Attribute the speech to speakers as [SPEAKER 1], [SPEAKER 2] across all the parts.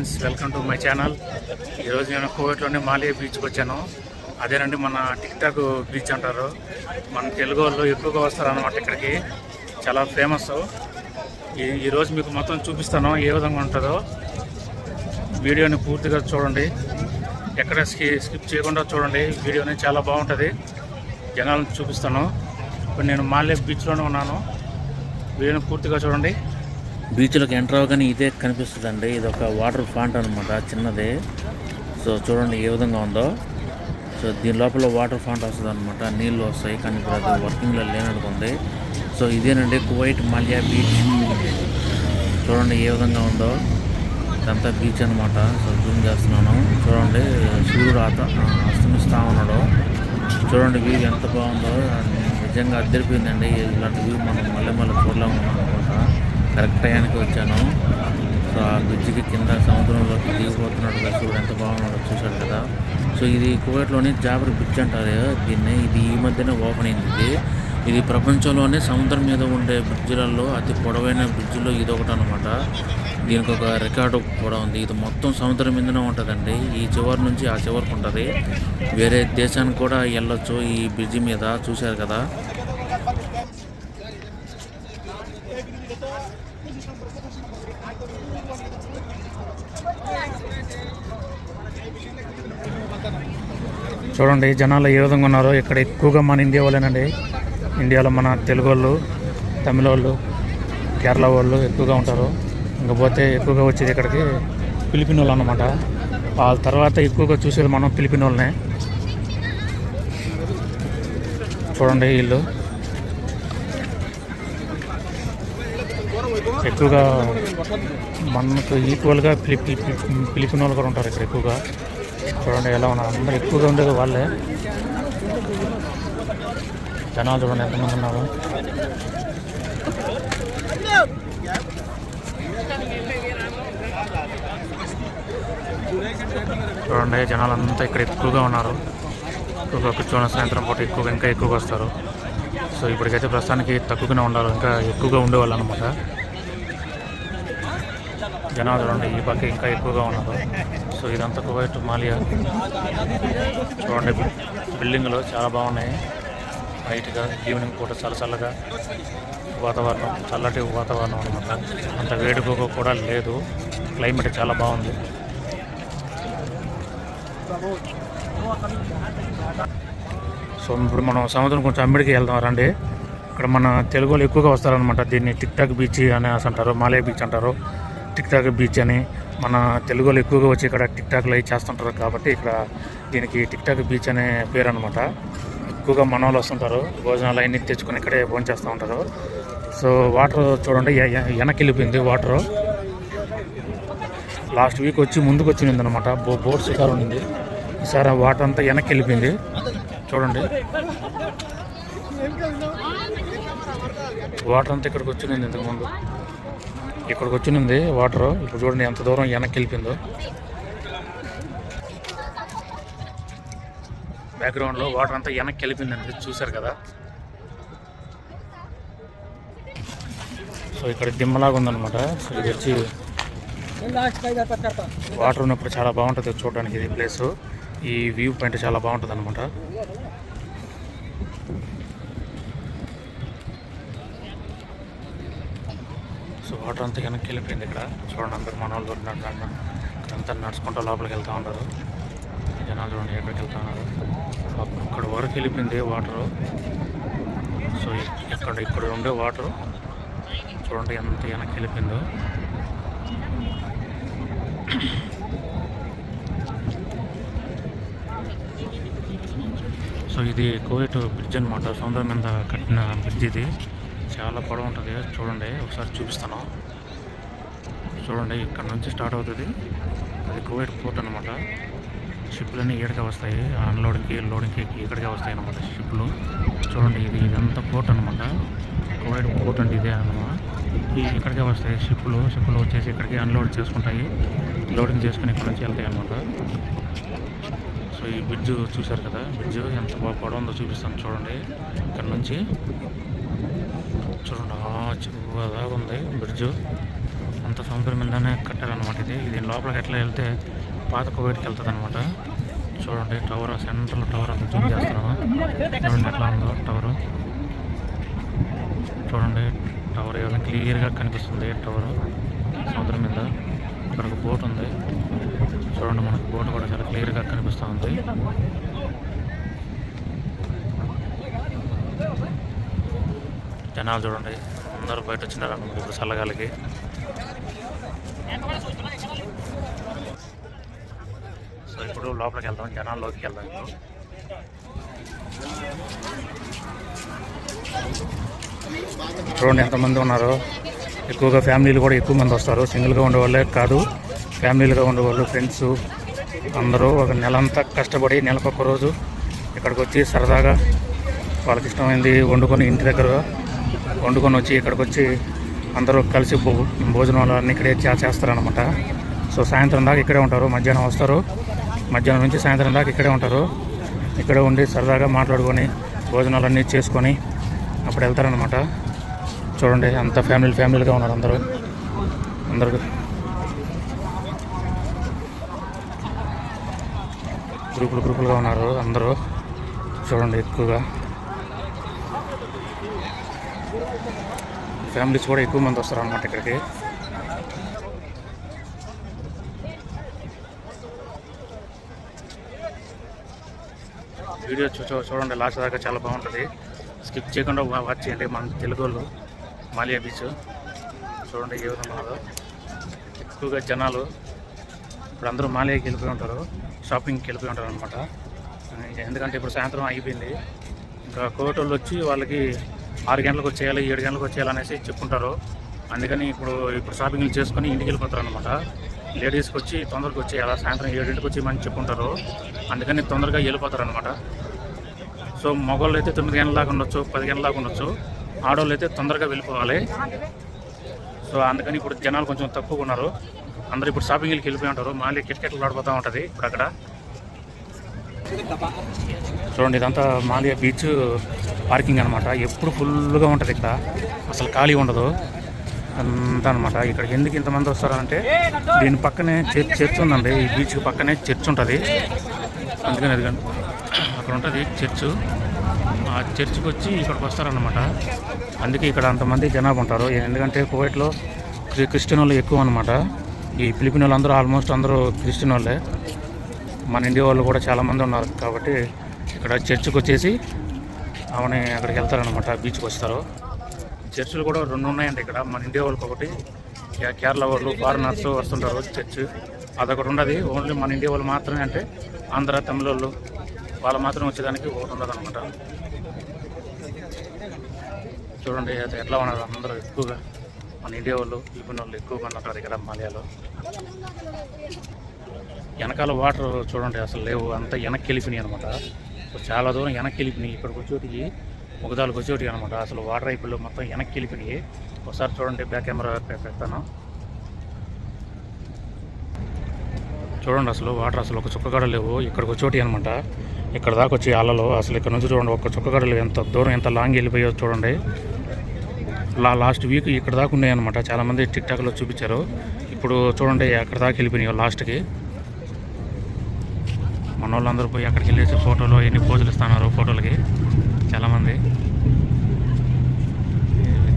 [SPEAKER 1] Friends welcome to my channel. ఈరోజు నేను కోవిడ్లోనే మాలియా బీచ్కి వచ్చాను. అదేనండి మన టిక్ టాక్ బీచ్ అంటారు. మన తెలుగు వాళ్ళు ఎక్కువగా వస్తారు అనమాట ఇక్కడికి. చాలా ఫేమస్. ఈ- ఈరోజు మీకు మొత్తం చూపిస్తాను ఏ విధంగా ఉంటుందో. వీడియోని పూర్తిగా చూడండి. ఎక్కడ స్కి- స్కిప్ చేయకుండా చూడండి. వీడియోని చాలా బాగుంటుంది. జనాలను చూపిస్తాను. ఇప్పుడు నేను మాలియా బీచ్లోనే ఉన్నాను. వీడియోని పూర్తిగా చూడండి.
[SPEAKER 2] బీచ్లోకి ఎంటర్ అవ్వగానే ఇదే కనిపిస్తుందండి. ఇది ఒక వాటర్ ఫాంట్ అనమాట చిన్నది. సో చూడండి ఏ విధంగా ఉందో. సో దీని లోపల వాటర్ ఫాంట్ వస్తుంది అనమాట నీళ్ళు వస్తాయి కానీ ఇప్పుడు అది వర్కింగ్లో లేనట్టుకుంది సో ఇదేనండి కువైట్ మలియా బీచ్. చూడండి ఏ విధంగా ఉందో. ఇదంతా బీచ్ అనమాట సో జూమ్ చేస్తున్నాను. చూడండి సూర్యుడు అత అస్తమిస్తూ ఉన్నాడు. చూడండి వ్యూ ఎంత బాగుందో. నిజంగా అద్దరిపోయిందండి. ఇలాంటి వ్యూ మనం మళ్ళీ మళ్ళీ చూడలేము అనమాట కరెక్ట్ టైంకి వచ్చాను. సో ఆ బ్రిడ్జికి కింద సముద్రంలోకి దిగిపోతున్నట్టుగా కదా ఎంత బాగున్నాడో చూశాడు కదా. సో ఇది కువైట్లోని జాబర్ బ్రిడ్జ్ అంటారు. దీన్ని ఇది ఈ మధ్యనే ఓపెన్ అయింది. ఇది ఇది ప్రపంచంలోనే సముద్రం మీద ఉండే బ్రిడ్జిలలో అతి పొడవైన బ్రిడ్జిలో ఇది ఒకటి అనమాట దీనికి ఒక రికార్డు కూడా ఉంది. ఇది మొత్తం సముద్రం మీదనే ఉంటుందండి. ఈ చివరి నుంచి ఆ చివరికి ఉంటుంది. వేరే దేశానికి కూడా వెళ్ళొచ్చు ఈ బ్రిడ్జి మీద. చూశారు కదా.
[SPEAKER 1] చూడండి జనాలు ఏ విధంగా ఉన్నారో. ఇక్కడ ఎక్కువగా మన ఇండియా వాళ్ళేనండి. ఇండియాలో మన తెలుగు వాళ్ళు తమిళ వాళ్ళు కేరళ వాళ్ళు ఎక్కువగా ఉంటారు. ఇంకపోతే ఎక్కువగా వచ్చేది ఇక్కడికి ఫిలిపిన్ వాళ్ళు అనమాట వాళ్ళ తర్వాత ఎక్కువగా చూసేది మనం ఫిలిపిన్ వాళ్ళనే చూడండి వీళ్ళు. ఎక్కువగా మనకు ఈక్వల్గా పిలిపి పిలిపిన వాళ్ళు కూడా ఉంటారు ఇక్కడ ఎక్కువగా. చూడండి ఎలా ఉన్నారు. అందరూ ఎక్కువగా ఉండేది వాళ్ళే. జనాలు చూడండి ఎంతమంది ఉన్నారు. చూడండి జనాలు అంతా ఇక్కడ ఎక్కువగా ఉన్నారు. ఎక్కువగా కూర్చొని సాయంత్రం పూట ఎక్కువగా ఇంకా ఎక్కువగా వస్తారు. సో ఇప్పటికైతే ప్రస్తుతానికి తక్కువగానే ఉండాలి. ఇంకా ఎక్కువగా ఉండేవాళ్ళు అనమాట జనాలు చూడండి ఈ పక్క ఇంకా ఎక్కువగా ఉన్నారు. సో ఇదంతా కువైట్ మాలియా. చూడండి బిల్డింగ్లు చాలా బాగున్నాయి. లైట్గా ఈవినింగ్ పూట చాలా చల్లగా వాతావరణం చల్లటి వాతావరణం అనమాట అంత వేడిగా కూడా లేదు. క్లైమేట్ చాలా బాగుంది. సో ఇప్పుడు మనం సముద్రం కొంచెం అమ్మిడికి వెళ్దాం రండి. ఇక్కడ మన తెలుగు వాళ్ళు ఎక్కువగా వస్తారనమాట దీన్ని టిక్టాక్ బీచ్ అని అంటారు మాలే బీచ్ అంటారు. టిక్టాక్ బీచ్ అని. మన తెలుగు వాళ్ళు ఎక్కువగా వచ్చి ఇక్కడ టిక్ టాక్లు అవి చేస్తుంటారు కాబట్టి ఇక్కడ దీనికి టిక్ టాక్ బీచ్ అనే పేరు అనమాట ఎక్కువగా మన వాళ్ళు వస్తుంటారు భోజనాలు అన్నీ తెచ్చుకొని ఇక్కడే భోజనం చేస్తూ ఉంటారు. సో వాటర్ చూడండి వెనక్కి వెళ్ళిపోయింది వాటర్. లాస్ట్ వీక్ వచ్చి ముందుకు వచ్చింది అనమాట బో బోట్ షికారు ఉంది ఈసారి ఆ వాటర్ అంతా వెనక్కి వెళ్ళిపోయింది చూడండి. వాటర్ అంతా ఇక్కడికి వచ్చింది ఇంతకుముందు. ఇక్కడికి వచ్చింది వాటర్. ఇప్పుడు చూడండి ఎంత దూరం వెనక్కి వెళ్ళిపోయిందో. బ్యాక్గ్రౌండ్లో వాటర్ అంతా వెనక్కి వెళ్ళిపోయిందండి. చూశారు కదా. సో ఇక్కడ దిమ్మలాగా ఉందనమాట సో ఇది వచ్చి వాటర్ ఉన్నప్పుడు చాలా బాగుంటుంది చూడడానికి ఇది ప్లేస్. ఈ వ్యూ పాయింట్ చాలా బాగుంటుంది అనమాట వాటర్ అంతా వెనక్కి వెళ్ళిపోయింది ఇక్కడ. చూడండి అందరు మన వాళ్ళు నడు- అంతా నడుచుకుంటూ లోపలికి వెళ్తూ ఉంటారు జనాలు చూడండి ఎక్కడికి వెళ్తా ఉన్నారు. అక్కడ వరకు వెళ్ళిపోయింది వాటర్ సో ఇక్కడ ఇక్కడ ఉండే వాటర్ చూడండి ఎంత వెనక్కి వెళ్ళిపోయిందో. సో ఇది కోవిట్ బ్రిడ్జ్ అనమాట సముద్రం మీద కట్టిన బ్రిడ్జ్ ఇది. చాలా పొడవు ఉంటుంది. చూడండి ఒకసారి చూపిస్తాను. చూడండి ఇక్కడ నుంచి స్టార్ట్ అవుతుంది. అది కువైట్ పోర్ట్ అనమాట షిప్లన్నీ ఇక్కడికే వస్తాయి. అన్లోడింగ్కి లోడింగ్కి ఇక్కడికే వస్తాయి అనమాట షిప్లు చూడండి ఇది ఇదంతా పోర్ట్ అనమాట కువైట్ పోర్ట్ అంటే ఇదే అనమాట ఇక్కడికే వస్తాయి షిప్లు షిప్లు వచ్చేసి ఇక్కడికి అన్లోడ్ చేసుకుంటాయి. లోడింగ్ చేసుకుని ఇక్కడ నుంచి వెళ్తాయి అనమాట సో ఈ బ్రిడ్జ్ చూశారు కదా? బ్రిడ్జ్ ఎంత బాగా పొడవుందో చూపిస్తాను. చూడండి ఇక్కడ నుంచి. చూడండి. ఆ ఉంది బ్రిడ్జ్. అంత సముద్రం మీదనే కట్టారనమాట ఇది. ఇది లోపలికి ఎట్లా వెళ్తే పాత కోవిడ్కి వెళ్తుంది అనమాట చూడండి టవర్ సెంట్రల్ టవర్ అంతా జూమ్ చేస్తున్నాము చూడండి ఎట్లా ఉందో టవర్. చూడండి టవర్ ఏదైనా క్లియర్గా కనిపిస్తుంది టవర్. సముద్రం మీద ఇక్కడ ఒక బోట్ ఉంది. చూడండి మనకు బోట్ కూడా చాలా క్లియర్గా కనిపిస్తూ ఉంది. జనాలు చూడండి. అందరూ బయట వచ్చినారు ఇప్పుడు చల్లగాలికి. సో ఇప్పుడు లోపలికి వెళ్దాం జనాల్లోకి వెళ్దాం ఇప్పుడు. చూడండి ఎంతమంది ఉన్నారు. ఎక్కువగా ఫ్యామిలీలు కూడా ఎక్కువ మంది వస్తారు. సింగిల్గా ఉండేవాళ్ళే కాదు. ఫ్యామిలీలుగా ఉండేవాళ్ళు ఫ్రెండ్స్ అందరూ ఒక నెలంతా కష్టపడి నెలకొక రోజు ఇక్కడికి వచ్చి సరదాగా వాళ్ళకి ఇష్టమైంది వండుకొని ఇంటి దగ్గర వండుకొని వచ్చి ఇక్కడికి వచ్చి అందరూ కలిసి భో- భోజనాలు అన్నీ ఇక్కడే చే- చేస్తారనమాట సో సాయంత్రం దాకా ఇక్కడే ఉంటారు. మధ్యాహ్నం వస్తారు. మధ్యాహ్నం నుంచి సాయంత్రం దాకా ఇక్కడే ఉంటారు. ఇక్కడే ఉండి సరదాగా మాట్లాడుకొని భోజనాలన్నీ చేసుకొని అప్పుడు వెళ్తారనమాట చూడండి అంత ఫ్యామిలీ ఫ్యామిలీగా ఉన్నారు అందరూ. అందరూ గ్రూపులు గ్రూపులుగా ఉన్నారు అందరూ. చూడండి ఎక్కువగా. ఫ్యామిలీస్ కూడా ఎక్కువ మంది వస్తారు అనమాట ఇక్కడికి. వీడియో చూ చూడండి లాస్ట్ దాకా చాలా బాగుంటుంది. స్కిప్ చేయకుండా వాచ్ చేయండి మన తెలుగు వాళ్ళు మాలియా బీచ్. చూడండి ఏ విధంగా ఎక్కువగా జనాలు ఇప్పుడు అందరూ మాలియాకి వెళ్ళిపోయి ఉంటారు షాపింగ్కి వెళ్ళిపోయి ఉంటారు అనమాట ఎందుకంటే ఇప్పుడు సాయంత్రం అయిపోయింది ఇంకా కోటోళ్ళు వచ్చి వాళ్ళకి ఆరు గంటలకు వచ్చేయాలి ఏడు గంటలకు వచ్చేయాలి అనేసి చెప్పుకుంటారు. అందుకని ఇప్పుడు ఇప్పుడు షాపింగ్లు చేసుకొని ఇంటికి వెళ్ళిపోతారు అనమాట లేడీస్కి వచ్చి తొందరగా వచ్చేయాలి సాయంత్రం ఏడింటికి వచ్చి మని చెప్పుకుంటారు. అందుకని తొందరగా వెళ్ళిపోతారు అనమాట సో మగవాళ్ళు అయితే తొమ్మిది గంటల దాకా ఉండొచ్చు పది గంటల దాకా ఉండొచ్చు. ఆడవాళ్ళు అయితే తొందరగా వెళ్ళిపోవాలి. సో అందుకని ఇప్పుడు జనాలు కొంచెం తక్కువగా ఉన్నారు. అందరూ ఇప్పుడు షాపింగ్కి వెళ్ళిపోయి ఉంటారు. మళ్ళీ కిటకెట్లు ఆడిపోతూ ఉంటుంది ఇప్పుడు అక్కడ. చూడండి ఇదంతా మాలియా బీచ్. పార్కింగ్ అనమాట ఎప్పుడు ఫుల్గా ఉంటుంది ఇక్కడ. అసలు ఖాళీ ఉండదు. అంతా అనమాట ఇక్కడ ఎందుకు ఇంతమంది వస్తారంటే దీని పక్కనే చర్చ్ చర్చ్ ఉందండి. ఈ బీచ్ పక్కనే చర్చ్ ఉంటుంది. అందుకని అది అక్కడ ఉంటుంది చర్చ్. ఆ చర్చ్కి వచ్చి ఇక్కడికి వస్తారనమాట అందుకే ఇక్కడ అంతమంది జనాభా ఉంటారు. ఎందుకంటే కువైట్లో క్రిస్టియన్ వాళ్ళు ఎక్కువ అనమాట ఈ ఫిలిపిన్ వాళ్ళందరూ ఆల్మోస్ట్ అందరూ క్రిస్టియన్ వాళ్ళే మన ఇండియా వాళ్ళు కూడా చాలామంది ఉన్నారు. కాబట్టి ఇక్కడ చర్చ్కి వచ్చేసి ఆమె అక్కడికి వెళ్తారనమాట బీచ్కి వస్తారు. చర్చిలు కూడా రెండు ఉన్నాయండి ఇక్కడ మన ఇండియా వాళ్ళకి ఒకటి. కేరళ వాళ్ళు ఫారినర్స్ వస్తుంటారు చర్చ్. అదొకటి ఉండదు ఓన్లీ మన ఇండియా వాళ్ళు మాత్రమే అంటే ఆంధ్ర తమిళ వాళ్ళు వాళ్ళు మాత్రం వచ్చేదానికి ఒకటి ఉండదు అనమాట చూడండి అది ఎట్లా ఉన్నారు అందరూ ఎక్కువగా మన ఇండియా వాళ్ళు ఫిలిపిన్ వాళ్ళు ఎక్కువగా ఉంటారు ఇక్కడ మలయాలో. వెనకాల వాటర్ చూడండి అసలు లేవు అంతా వెనక్కి వెళ్ళిపోయినాయి అనమాట చాలా దూరం వెనక్కి వెళ్ళిపోయినాయి ఇక్కడికి వచ్చేటికి ఒకదాలకు వచ్చేటి అనమాట అసలు వాటర్ అయిపోయి మొత్తం వెనక్కి వెళ్ళిపోయినాయి ఒకసారి చూడండి బ్యాక్ కెమెరా పెడతాను. చూడండి అసలు వాటర్ అసలు ఒక చుక్క లేవు. ఇక్కడికి వచ్చేటి అనమాట ఇక్కడ దాకా వచ్చి అలలో అసలు ఇక్కడ నుంచి చూడండి ఒక చుక్క లేవు. ఎంత దూరం ఎంత లాంగ్ వెళ్ళిపోయో చూడండి. లా లాస్ట్ వీక్ ఇక్కడ దాకా ఉన్నాయి అనమాట చాలామంది టిక్ టాక్లో చూపించారు. ఇప్పుడు చూడండి అక్కడ దాకా వెళ్ళిపోయినాయి లాస్ట్కి. మన వాళ్ళందరూ పోయి అక్కడికి వెళ్ళేసి ఫోటోలు ఎన్ని పోజులు ఇస్తున్నారు ఫోటోలకి చాలామంది.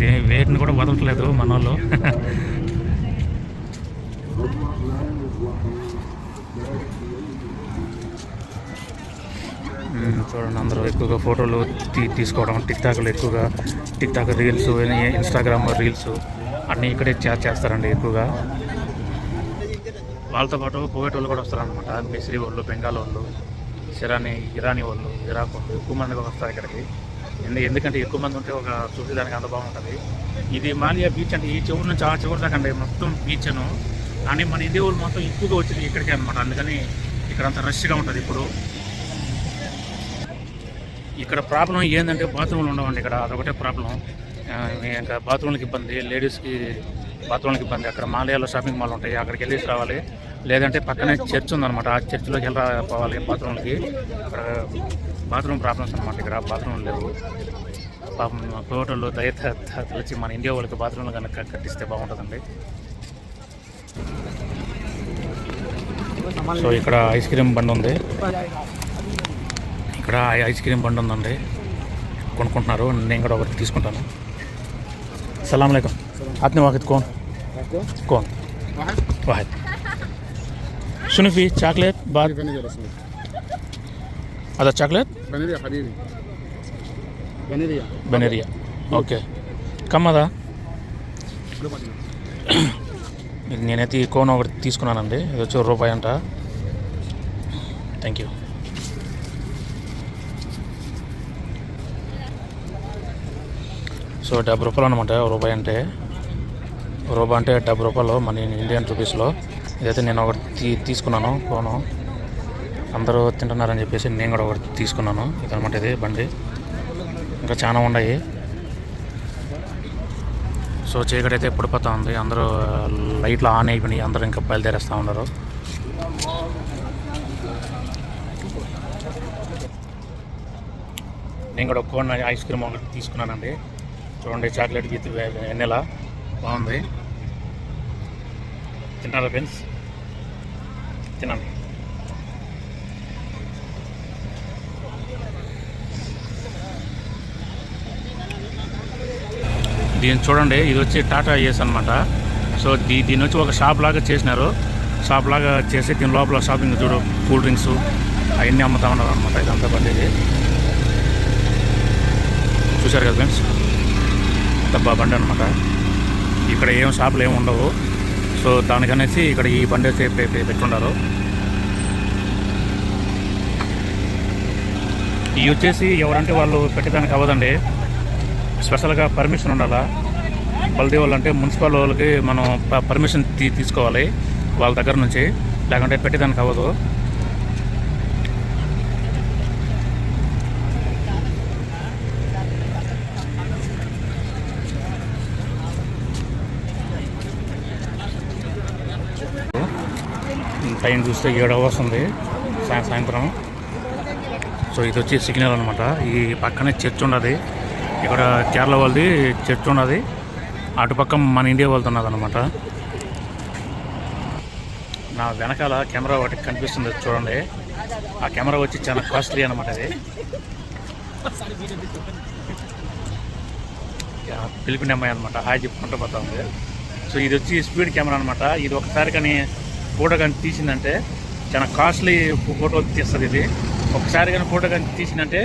[SPEAKER 1] దే వేటిని కూడా వదలట్లేదు మన వాళ్ళు చూడండి అందరూ ఎక్కువగా ఫోటోలు తీ తీసుకోవడం టిక్ టాక్లు ఎక్కువగా TikTok reels Instagram reels అన్నీ ఇక్కడే చేస్తారండి ఎక్కువగా. వాళ్ళతో పాటు కువైట్ వాళ్ళు కూడా వస్తారనమాట మిస్రీ వాళ్ళు బెంగాల్ వాళ్ళు సిరానీ ఇరానీ వాళ్ళు ఇరాక్ వాళ్ళు ఎక్కువ మంది వస్తారు ఇక్కడికి. ఎందుకంటే ఎక్కువ మంది ఉంటే ఒక చూసేదానికి అంత బాగుంటుంది ఇది మాలియా బీచ్ అంటే ఈ చివరి నుంచి ఆ చివరి దాకా అండి మొత్తం బీచ్ను. కానీ మన ఇండియా వాళ్ళు మొత్తం ఎక్కువగా వచ్చింది ఇక్కడికే అనమాట అందుకని ఇక్కడ అంత రష్గా ఉంటుంది ఇప్పుడు. ఇక్కడ ప్రాబ్లం ఏంటంటే బాత్రూమ్లు ఉండవండి ఇక్కడ. అదొకటే ప్రాబ్లం. ఇంకా బాత్రూమ్లకి ఇబ్బంది. లేడీస్కి బాత్రూమ్లకి ఇబ్బంది అక్కడ మాలయాలో షాపింగ్ మాల్ ఉంటాయి అక్కడికి వెళ్ళేసి రావాలి. లేదంటే పక్కనే చర్చ్ ఉందన్నమాట. ఆ చర్చిలోకి వెళ్ళి పోవాలి బాత్రూమ్లకి అక్కడ బాత్రూమ్ ప్రాబ్లమ్స్ అనమాట ఇక్కడ బాత్రూమ్ లేవు. పాపం హోటల్లో దయ తలచి మన ఇండియా వాళ్ళకి బాత్రూమ్లు కనుక కట్టిస్తే బాగుంటుందండి. సో ఇక్కడ ఐస్ క్రీమ్ బండి ఉంది. ఇక్కడ ఐస్ క్రీమ్ బండి ఉందండి. కొనుక్కుంటున్నారు. నేను కూడా ఒకటి తీసుకుంటాను. సలాం లేకం అతని వాకిత్ కోన్. आपको। कौन? वाहिद। वाहिद सुनो
[SPEAKER 3] फिर चॉकलेट
[SPEAKER 1] बाद अच्छा
[SPEAKER 3] चॉकलेट बनेरिया हबीबी
[SPEAKER 1] बनेरिया। बनेरिया। ఓకే కమ్మదా మీకు నేనైతే ఈ కోన్ ఒకటి తీసుకున్నానండి ఇది వచ్చి రూపాయి అంట థ్యాంక్ యూ సో డెబ్బై రూపాయలు అనమాట రూపాయి అంటే రూపా అంటే డెబ్బై రూపాయలు మన ఇండియన్ రూపీస్లో. ఇదైతే నేను ఒకటి తీ తీసుకున్నాను కోను అందరూ తింటున్నారని చెప్పేసి నేను కూడా ఒకటి తీసుకున్నాను. ఇదనమాట ఇది బండి. ఇంకా చాలా ఉన్నాయి. సో చీకటి అయితే పడిపోతా ఉంది. అందరూ లైట్లు ఆన్ అయిపోయినాయి. అందరూ ఇంకా బయలుదేరేస్తూ ఉన్నారు. నేను కూడా కోన్ ఐస్ క్రీమ్ ఒకటి తీసుకున్నానండి. చూడండి చాక్లెట్ గీత వెన్నెల బాగుంది. తింటారా ఫ్రెండ్స్? తినండి దీన్ని చూడండి ఇది వచ్చి టాటా ఏస్ అనమాట సో దీ దీని వచ్చి ఒక షాప్ లాగా చేసినారు. షాప్ లాగా చేసి దీని లోపల షాపింగ్ చూడు కూల్ డ్రింక్స్ అవన్నీ అమ్ముతా ఉన్నారు అనమాట ఇదంతా బండి ఇది. చూశారు కదా ఫ్రెండ్స్? డబ్బా బండి అనమాట ఇక్కడ ఏం షాపులు ఏమి ఉండవు. సో దానికనేసి ఇక్కడ ఈ బండి అయితే పెట్టున్నారు ఇవి వచ్చేసి ఎవరంటే వాళ్ళు పెట్టేదానికి అవ్వదండి. స్పెషల్గా పర్మిషన్ ఉండాలా? బల్దీ వాళ్ళు అంటే మున్సిపల్ వాళ్ళకి మనం ప- పర్మిషన్ తీ తీసుకోవాలి వాళ్ళ దగ్గర నుంచి. లేకుంటే పెట్టేదానికి అవ్వదు. టైం చూస్తే ఏడు అవర్స్ ఉంది. సాయం సాయంత్రం. సో ఇది వచ్చి సిగ్నల్ అనమాట ఈ పక్కనే చర్చ్ ఉన్నది. ఇక్కడ కేరళ వాళ్ళది చర్చ్ ఉన్నది. అటుపక్క మన ఇండియా వాళ్ళది ఉన్నది అనమాట నా వెనకాల కెమెరా ఒకటి కనిపిస్తుంది చూడండి. ఆ కెమెరా వచ్చి చాలా కాస్ట్లీ అనమాట అది. పిలిపిన అమ్మాయి అనమాట హాయ్ చెప్పుకుంటూ పోతా ఉంది. సో ఇది వచ్చి స్పీడ్ కెమెరా అనమాట ఇది ఒకసారి కానీ ఫోటో కానీ తీసిందంటే చాలా కాస్ట్లీ ఫోటో తీస్తుంది ఇది. ఒకసారి కానీ ఫోటో కానీ తీసిందంటే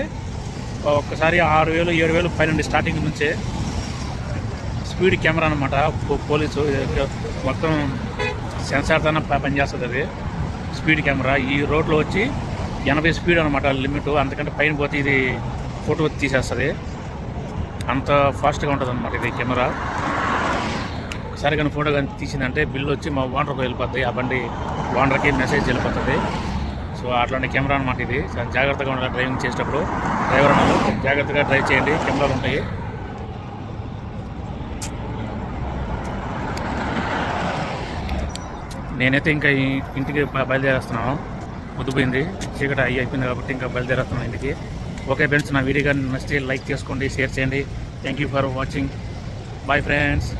[SPEAKER 1] ఒక్కసారి ఆరు వేలు ఏడు వేలు పైన స్టార్టింగ్ నుంచే స్పీడ్ కెమెరా అనమాట పోలీసు మొత్తం సెన్సార్తో పనిచేస్తుంది అది. Speed camera. ఈ రోడ్లో వచ్చి ఎనభై స్పీడ్ అనమాట లిమిట్. అంతకంటే పైన పోతే ఇది ఫోటో తీసేస్తుంది. అంత ఫాస్ట్గా ఉంటుంది అనమాట ఇది కెమెరా. ఒకసారి కానీ ఫోటో కానీ తీసిందంటే బిల్లు వచ్చి మా ఓనర్కి వెళ్ళిపోతుంది ఆ బండి ఓనర్కి మెసేజ్ వెళ్ళిపోతుంది. సో అట్లాంటి కెమెరా అనమాట ఇది. జాగ్రత్తగా ఉండాలి డ్రైవింగ్ చేసేటప్పుడు. డ్రైవర్ అన్నారు. జాగ్రత్తగా డ్రైవ్ చేయండి. కెమెరాలు ఉంటాయి. నేనైతే ఇంకా ఇంటికి బయలుదేరేస్తున్నాను. ముద్దుపోయింది. చీకటి అయ్యి అయిపోయింది కాబట్టి ఇంకా బయలుదేరేస్తున్నాను ఇంటికి. ఓకే ఫ్రెండ్స్ నా వీడియో కానీ నచ్చితే లైక్ చేసుకోండి షేర్ చేయండి. Thank you for watching bye friends